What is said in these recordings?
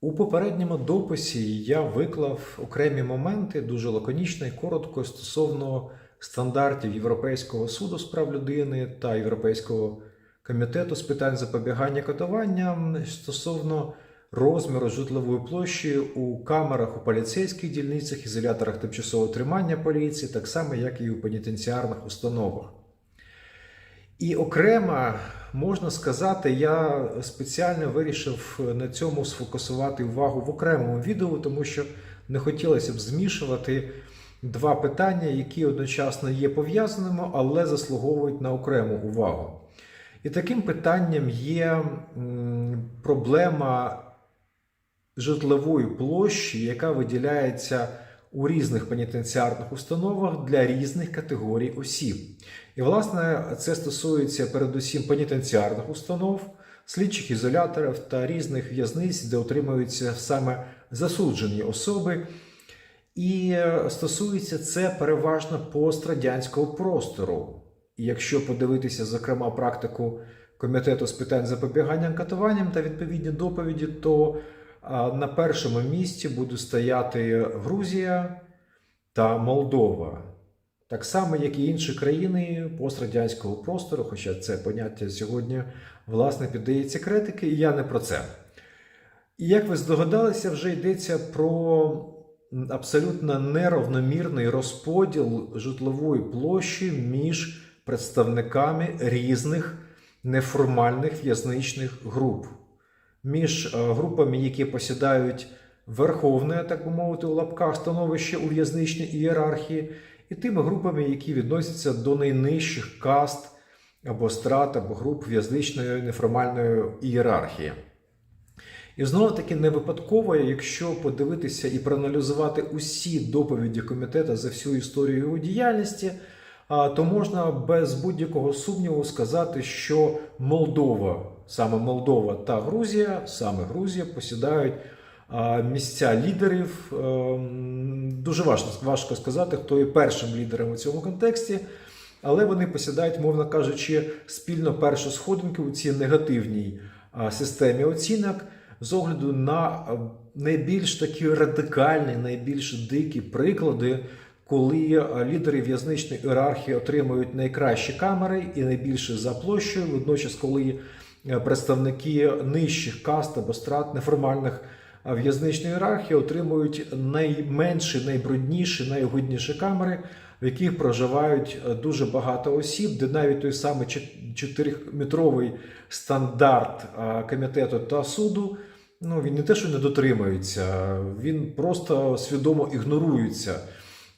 У попередньому дописі я виклав окремі моменти дуже лаконічно і коротко стосовно стандартів Європейського суду з прав людини та Європейського комітету з питань запобігання катуванням стосовно розміру житлової площі у камерах у поліцейських дільницях, ізоляторах тимчасового тримання поліції, так само як і у пенітенціарних установах. І окремо можна сказати, я спеціально вирішив на цьому сфокусувати увагу в окремому відео, тому що не хотілося б змішувати два питання, які одночасно є пов'язаними, але заслуговують на окрему увагу. І таким питанням є проблема житлової площі, яка виділяється у різних пенітенціарних установах для різних категорій осіб. І, власне, це стосується передусім пенітенціарних установ, слідчих ізоляторів та різних в'язниць, де утримуються саме засуджені особи. І е, стосується це переважно пострадянського простору. І якщо подивитися, зокрема, практику комітету з питань запобігання катуванням та відповідні доповіді, то на першому місці будуть стояти Грузія та Молдова. Так само, як і інші країни пострадянського простору, хоча це поняття сьогодні власне піддається критики, і я не про це. І як ви здогадалися, вже йдеться про абсолютно неравномірний розподіл житлової площі між представниками різних неформальних в'язничних груп, між е, групами, які посідають верховне, так би мовити, у лапках становище у в'язничній ієрархії, і тими групами, які відносяться до найнижчих каст або страт, або груп в'язничної неформальної ієрархії. І знову таки не випадково, якщо подивитися і проаналізувати усі доповіді комітету за всю історію його діяльності, то можна без будь-якого сумніву сказати, що Молдова, саме Молдова та Грузія, саме Грузія посідають місця лідерів. Ем, Дуже важко, важко сказати, хто є першим лідером у цьому контексті. Але вони посідають, мовно кажучи, спільно першу сходинку у цій негативній системі оцінок з огляду на найбільш такі радикальні, найбільш дикі приклади, коли лідери в'язничної ієрархії отримують найкращі камери і найбільше за площею, водночас, коли е, представники нижчих каст або страт неформальних в'язничної ієрархії отримують найменші, найбрудніші, найугідніші камери, в яких проживають е, дуже багато осіб, де навіть той самий 4-метровий стандарт комітету та суду. Ну, він не те, що не дотримується, він просто свідомо ігнорується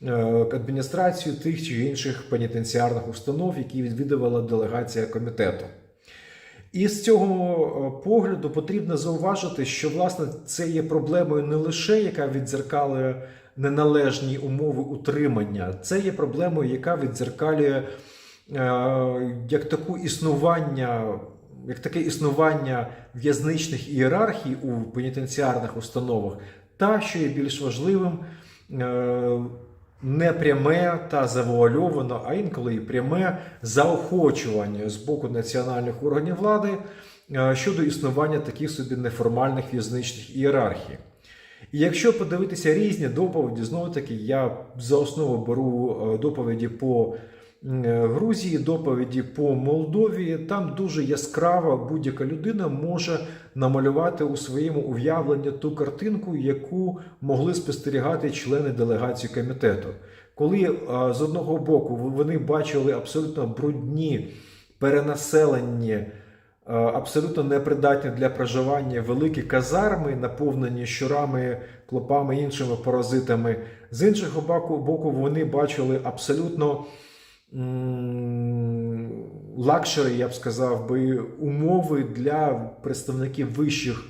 е, адміністрацією тих чи інших пенітенціарних установ, які відвідувала делегація комітету. І з цього е, погляду потрібно зауважити, що власне це є проблемою не лише яка віддзеркалює неналежні умови утримання, це є проблемою, яка віддзеркалює е, як таку існування, як таке існування в'язничних ієрархій у пенітенціарних установах, та що є більш важливим. Е, не пряме та завуальовано, а інколи і пряме заохочування з боку національних органів влади е, щодо існування таких собі неформальних в'язничних ієрархій. І якщо подивитися різні доповіді, знову таки я за основу беру е, доповіді по Грузії, доповіді по Молдові, там дуже яскраво будь-яка людина може намалювати у своєму уявленні ту картинку, яку могли спостерігати члени делегації комітету. Коли е, з одного боку вони бачили абсолютно брудні, перенаселені, е, абсолютно непридатні для проживання великі казарми, наповнені щурами, клопами, іншими паразитами. З іншого боку, вони бачили абсолютно лакшери, я б сказав би, умови для представників вищих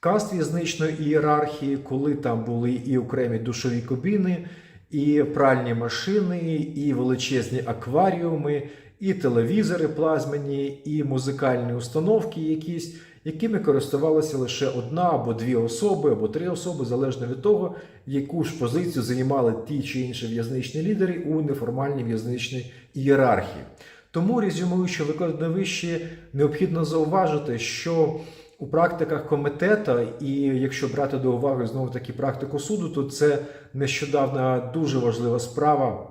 каст в'язничної ієрархії, коли там були і окремі душові кабіни, і пральні машини, і величезні акваріуми, і телевізори плазмені, і музикальні установки якісь, якими користувалася лише одна або дві особи, або три особи, залежно від того, яку ж позицію займали ті чи інші в'язничні лідери у неформальній в'язничній ієрархії. Тому, резюмуючи викладне вище, необхідно зауважити, що у практиках комітету, і якщо брати до уваги знову таки практику суду, то це нещодавна дуже важлива справа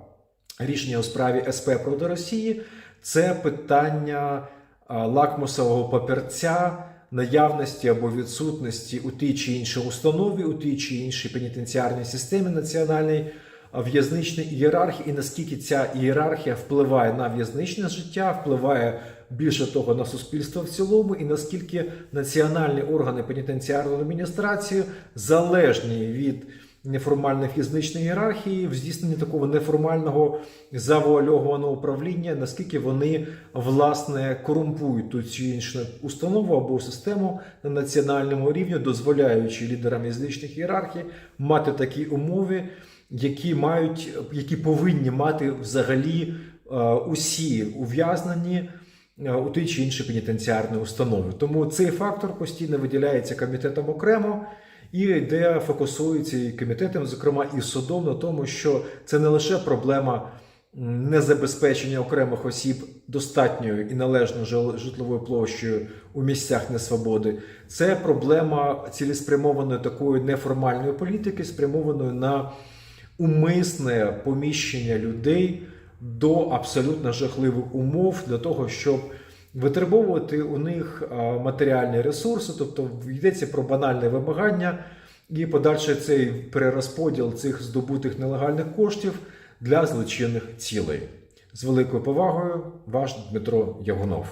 рішення у справі СП проти Росії. Це питання лакмусового папірця наявності або відсутності у тій чи іншій установі, у тій чи іншій пенітенціарній системі національній в'язничній ієрархії, і наскільки ця ієрархія впливає на в'язничне життя, впливає більше того на суспільство в цілому, і наскільки національні органи пенітенціарної адміністрації залежні від неформальних в'язничної ієрархії, в здійсненні такого неформального завуальованого управління, наскільки вони власне корумпують ту чи іншу установу або систему на національному рівні, дозволяючи лідерам в'язничних ієрархій мати такі умови, які мають, які повинні мати взагалі е, усі ув'язнені е, у тій чи іншій пенітенціарній установі. Тому цей фактор постійно виділяється комітетом окремо. І де фокусується і комітетом, зокрема і судом, на тому, що це не лише проблема незабезпечення окремих осіб достатньою і належною житловою площею у місцях несвободи, це проблема цілеспрямованої такої неформальної політики, спрямованої на умисне поміщення людей до абсолютно жахливих умов для того, щоб витребовувати у них матеріальні ресурси, тобто йдеться про банальне вимагання і подальший цей перерозподіл цих здобутих нелегальних коштів для злочинних цілей. З великою повагою, ваш Дмитро Ягунов.